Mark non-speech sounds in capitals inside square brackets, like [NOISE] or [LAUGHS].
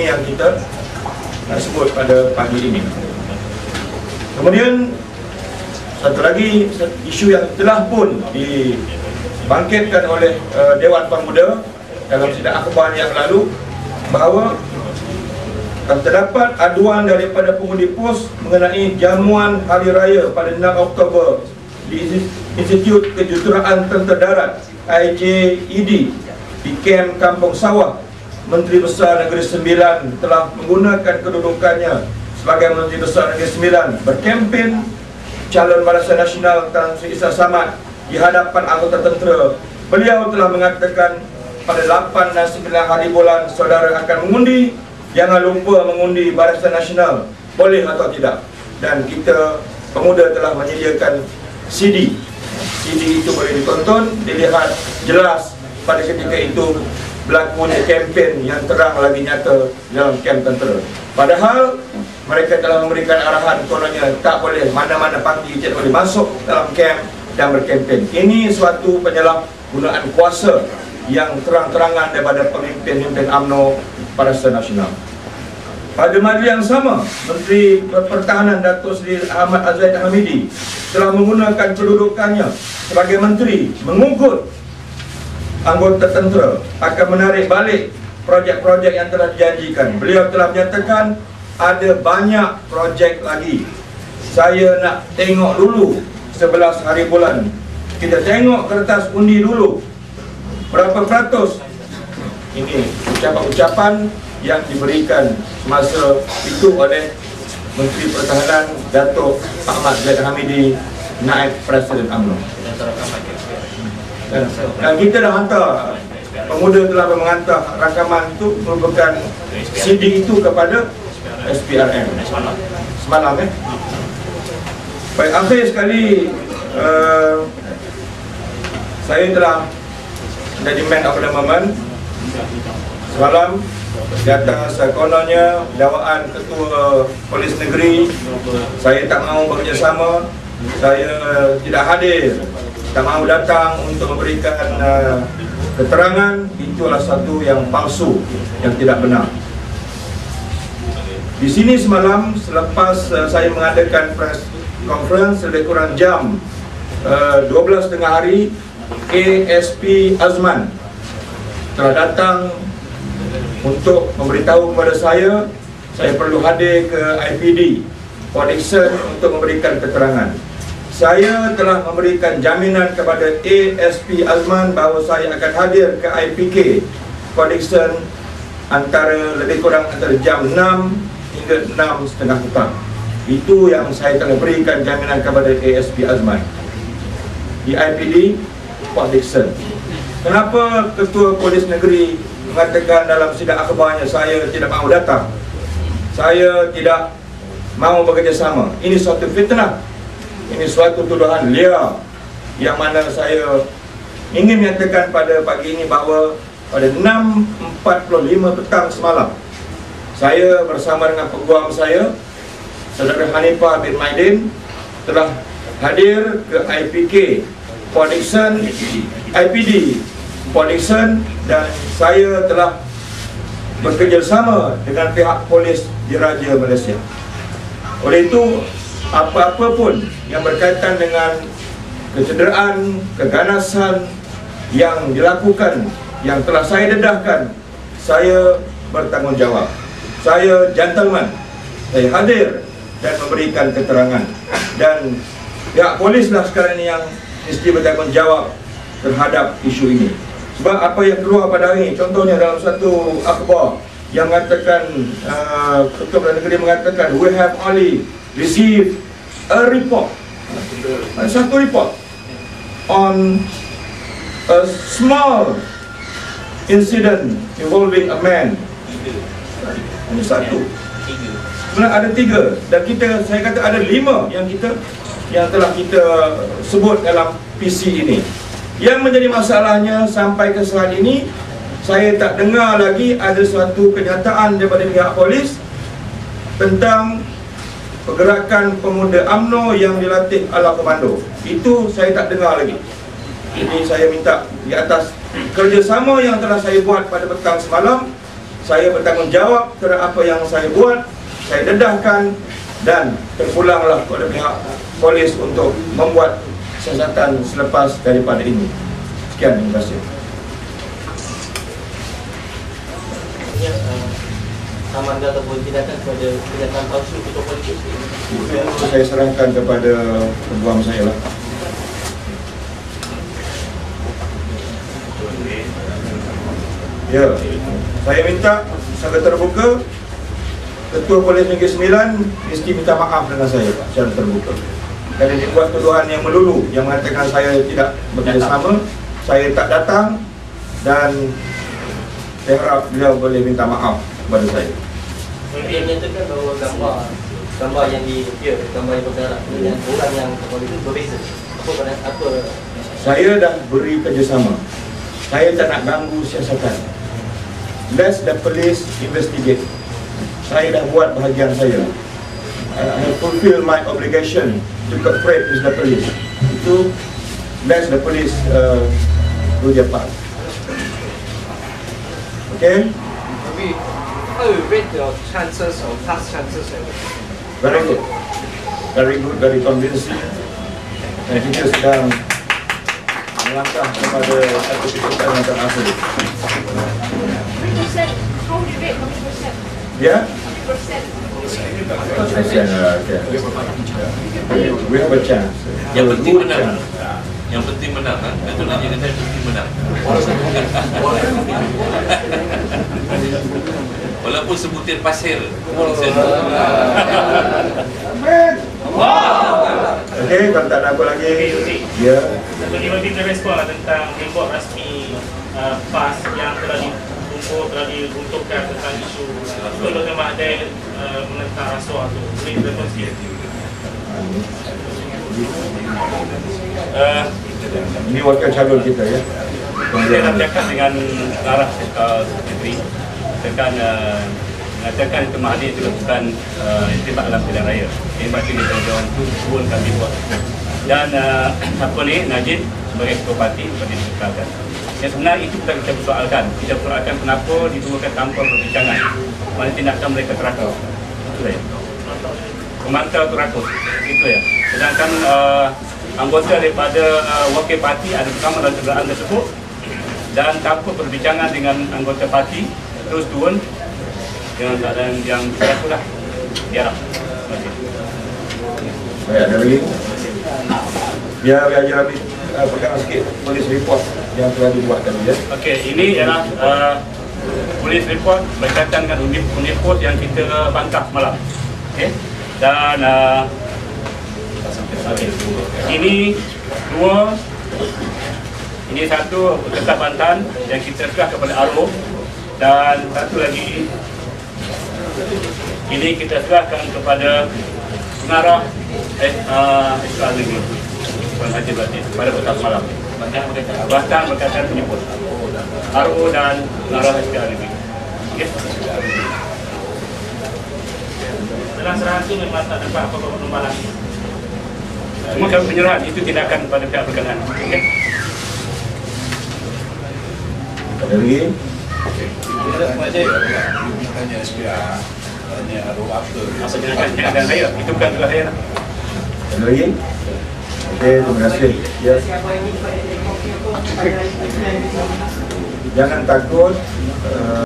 ini yang kita nak sebut pada pagi ini. Kemudian satu lagi isu yang telah pun dibangkitkan oleh uh, Dewan Pemuda dalam sidang akhbar yang lalu bahawa terdapat aduan daripada pengundi pos mengenai jamuan hari raya pada 6 Oktober di Institut Kejuruteraan Tentera Darat IJED di kem Kampung Sawah Menteri Besar Negeri Sembilan telah menggunakan kedudukannya sebagai Menteri Besar Negeri Sembilan berkempen calon Barisan Nasional Tan Sri Isa Samad di hadapan anggota tentera. Beliau telah mengatakan pada 8 dan 9 hari bulan saudara akan mengundi. Jangan lupa mengundi Barisan Nasional. Boleh atau tidak? Dan kita pemuda telah menyediakan CD CD itu boleh ditonton Dilihat jelas pada ketika itu Berlakunya kempen yang terang lagi nyata Dalam kem tentera Padahal mereka telah memberikan arahan Kononnya tak boleh mana-mana parti Tidak boleh masuk dalam kem dan berkempen Ini suatu penyalahgunaan kuasa yang terang-terangan daripada pemimpin-pemimpin UMNO Barisan Nasional. Pada masa yang sama, Menteri Pertahanan Datuk Seri Ahmad Azaid Hamidi telah menggunakan kedudukannya sebagai menteri mengugut anggota tentera akan menarik balik projek-projek yang telah dijanjikan. Beliau telah menyatakan ada banyak projek lagi. Saya nak tengok dulu 11 hari bulan. Kita tengok kertas undi dulu berapa peratus ini ucapan-ucapan yang diberikan masa itu oleh Menteri Pertahanan Datuk Ahmad Zaid Hamidi naik Presiden UMNO dan, kita dah hantar pemuda telah mengantar rakaman itu merupakan CD itu kepada SPRM semalam eh? Baik akhir sekali uh, saya telah jadi man of the moment. Semalam di atas kononnya dakwaan ketua polis negeri saya tak mahu bekerjasama. Saya tidak hadir tak mahu datang untuk memberikan uh, keterangan. Itulah satu yang palsu yang tidak benar. Di sini semalam selepas uh, saya mengadakan press conference lebih kurang jam uh, 12 tengah hari ASP Azman telah datang untuk memberitahu kepada saya. Saya perlu hadir ke IPD Port Dixon untuk memberikan keterangan saya telah memberikan jaminan kepada ASP Azman bahawa saya akan hadir ke IPK Port Dixon antara lebih kurang antara jam 6 hingga 6 setengah petang itu yang saya telah berikan jaminan kepada ASP Azman di IPD Pak Dixon. Kenapa Ketua Polis Negeri mengatakan dalam sidang akhbarnya saya tidak mahu datang? Saya tidak mahu bekerjasama. Ini suatu fitnah. Ini suatu tuduhan liar yang mana saya ingin menyatakan pada pagi ini bahawa pada 6.45 petang semalam saya bersama dengan peguam saya Saudara Hanifah bin Maidin telah hadir ke IPK Port Dixon, IPD Port Dixon dan saya telah bekerjasama dengan pihak polis diraja Malaysia. Oleh itu, apa-apa pun yang berkaitan dengan kecederaan, keganasan yang dilakukan, yang telah saya dedahkan, saya bertanggungjawab. Saya gentleman, saya hadir dan memberikan keterangan. Dan pihak polislah sekarang ini yang mesti bertanggungjawab terhadap isu ini. Sebab apa yang keluar pada hari ini, contohnya dalam satu akhbar yang mengatakan uh, Ketua Negeri mengatakan we have only received a report. Satu report on a small incident involving a man. Ini satu. Sebenarnya ada tiga? Dan kita saya kata ada lima yang kita yang telah kita sebut dalam PC ini. Yang menjadi masalahnya sampai ke saat ini saya tak dengar lagi ada suatu kenyataan daripada pihak polis tentang pergerakan pemuda AMNO yang dilatih ala komando. Itu saya tak dengar lagi. Ini saya minta di atas kerjasama yang telah saya buat pada petang semalam saya bertanggungjawab terhadap apa yang saya buat, saya dedahkan dan terpulanglah kepada pihak polis untuk membuat siasatan selepas daripada ini. Sekian, terima kasih. Sama anda ataupun tindakan kepada tindakan palsu ketua politik saya serahkan kepada peguam saya lah. Ya, saya minta secara terbuka Ketua Polis Negeri Sembilan mesti minta maaf dengan saya Pak, secara terbuka. Kerana dia buat tuduhan yang melulu yang mengatakan saya tidak bekerjasama, saya tak datang dan saya harap beliau boleh minta maaf kepada saya. Dia menyatakan bahawa gambar gambar yang di appear, gambar yang bergerak dengan orang yang kembali itu berbeza. Apa pada apa Saya dah beri kerjasama. Saya tak nak ganggu siasatan. Let the police investigate. Saya dah buat bahagian saya. I have fulfill my obligation to cooperate with the police. Itu let the police uh, do their part. Okay? Maybe how you rate your chances or past chances Very good. Very good, very convincing. Dan kita sedang melangkah kepada satu keputusan yang terakhir. percent? How would you rate how many percent? Ya? How percent? Percent, uh. We have a chance. Yang We have a penting menang. chance. Yang penting menang kan. Nanya kata yang penting menang. [LAUGHS] Walaupun sebutir pasir. Okey, kalau tak ada apa lagi. Ya. Bagaimana kita respon lah tentang report rasmi uh, PAS yang telah ditumpuk, telah diuntukkan tentang isu Tolong Mahathir uh, menentang rasuah tu Boleh kita kongsi Uh, Ini wakil calon kita ya. Saya nak cakap dengan arah uh, Sekretari tekan uh, mengatakan itu Mahathir itu bukan uh, itibak dalam pilihan raya. Ini tanggungjawab itu turun kami buat. Dan [CLEARS THROAT] uh, apa ni Najib sebagai ketua parti dikekalkan. Yang sebenarnya itu kita kita persoalkan. Kita persoalkan kenapa diturunkan tanpa perbincangan. Mana tindakan mereka terakur. Itu ya. Pemantau terakur. Itu ya. Sedangkan uh, anggota daripada uh, wakil parti ada bersama dalam kenderaan tersebut dan tanpa perbincangan dengan anggota parti terus turun dengan keadaan yang berlaku lah terima kasih Baik, ada lagi. Biar biar Haji uh, pegang sikit polis report yang telah dibuat tadi ya. Okey, ini ialah uh, polis report berkaitan dengan unit unit pos yang kita bantah malam. Okey. Dan uh, okay. ini dua ini satu tetap bantahan yang kita serah kepada Aro dan satu lagi ini kita serahkan kepada pengarah eh, uh, Islam ini Puan Haji Batin pada petang malam. Bahkan berkaitan penyebut RO dan pengarah SPR ini. Okay. Dalam serahan tu memang tak dapat apa-apa penumbalan Semua kami penyerahan itu tindakan pada pihak berkenaan. Okay. Ada lagi. Apa tindakan tindakan saya? Itu bukan tugas saya. lah. Ada lagi. Okey, terima kasih. Ya. Jangan takut. Uh,